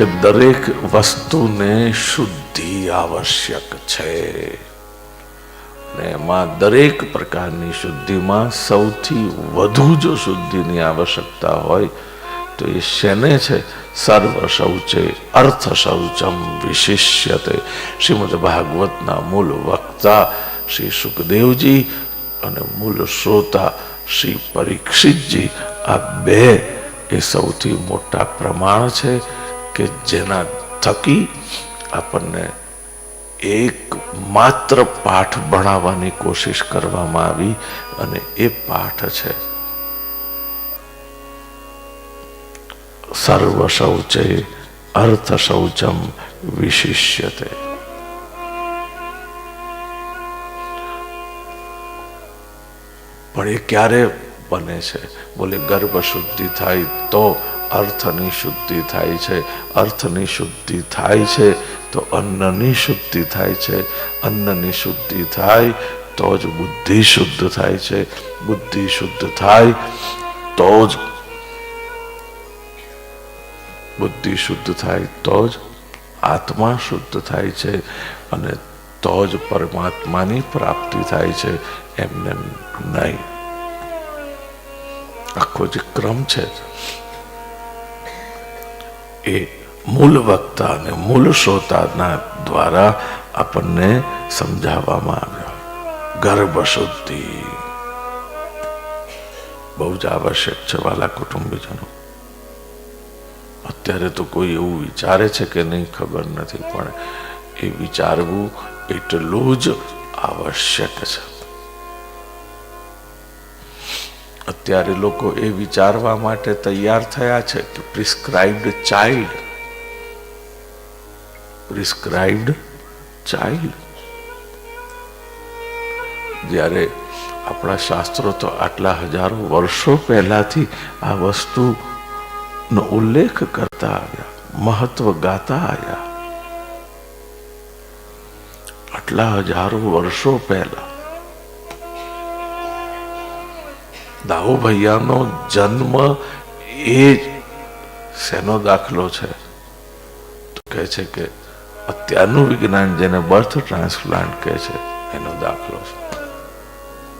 કે દરેક વસ્તુને શુદ્ધિ આવશ્યક છે. એમાં દરેક પ્રકારની શુદ્ધિમાં સૌથી વધુ જો શુદ્ધિની આવશ્યકતા હોય, તો એ શેને છે? સર્વ શૌચે અર્થ શૌચમ વિશિષ્યતે. શ્રીમદ ભાગવતના મૂળ વક્તા શ્રી સુખદેવજી અને મૂળ શ્રોતા શ્રી પરીક્ષિતજી આ બે એ સૌથી મોટા પ્રમાણ છે. કે જેના થકી આપણને એક માત્ર પાઠ ભણાવવાની કોશિશ કરવામાં આવી અને એ પાઠ છે સર્વ શૌચે અર્થ શૌચમ વિશિષ્યતે. પણ એ ક્યારે બને છે? બોલે ગર્ભ શુદ્ધિ થાય તો અર્થની શુદ્ધિ થાય છે, અર્થની શુદ્ધિ થાય છે, તો અન્નની શુદ્ધિ થાય છે. અન્નની શુદ્ધિ થાય, તો જ બુદ્ધિ શુદ્ધ થાય છે. બુદ્ધિ શુદ્ધ થાય, તો જ બુદ્ધિ શુદ્ધ થાય, તો જ આત્મા શુદ્ધ થાય છે અને તો જ પરમાત્માની પ્રાપ્તિ થાય છે. એમને નહીં. આખો જે ક્રમ છે એ મૂળ વક્તા અને મૂળ શ્રોતાના દ્વારા આપણને સમજાવવામાં આવ્યો. ગર્ભ શુદ્ધિ. બહુ જ આવશ્યક છે વાલા કુટુંબીજનો. અત્યારે તો કોઈ એવું વિચારે છે કે નહીં ખબર નથી, પણ એ વિચારવું એટલું જ આવશ્યક છે. અત્યારે લોકો એ વિચારવા માટે તૈયાર થયા છે કે પ્રિસ્ક્રાઇબ્ડ ચાઇલ્ડ પ્રિસ્ક્રાઇબ્ડ ચાઇલ્ડ જ્યારે આપણા શાસ્ત્રો તો આટલા હજારો વર્ષો પહેલાથી આ વસ્તુ નો ઉલ્લેખ કરતા આવ્યા, મહત્વ ગાતા આવ્યા. આટલા હજારો વર્ષો પહેલા દાઉ ભૈયાનો જન્મ એ જ શેનો દાખલો છે? તો કહે છે કે અત્યારનું વિજ્ઞાન જેને બર્થ ટ્રાન્સપ્લાન્ટ કહે છે, એનો દાખલો છે.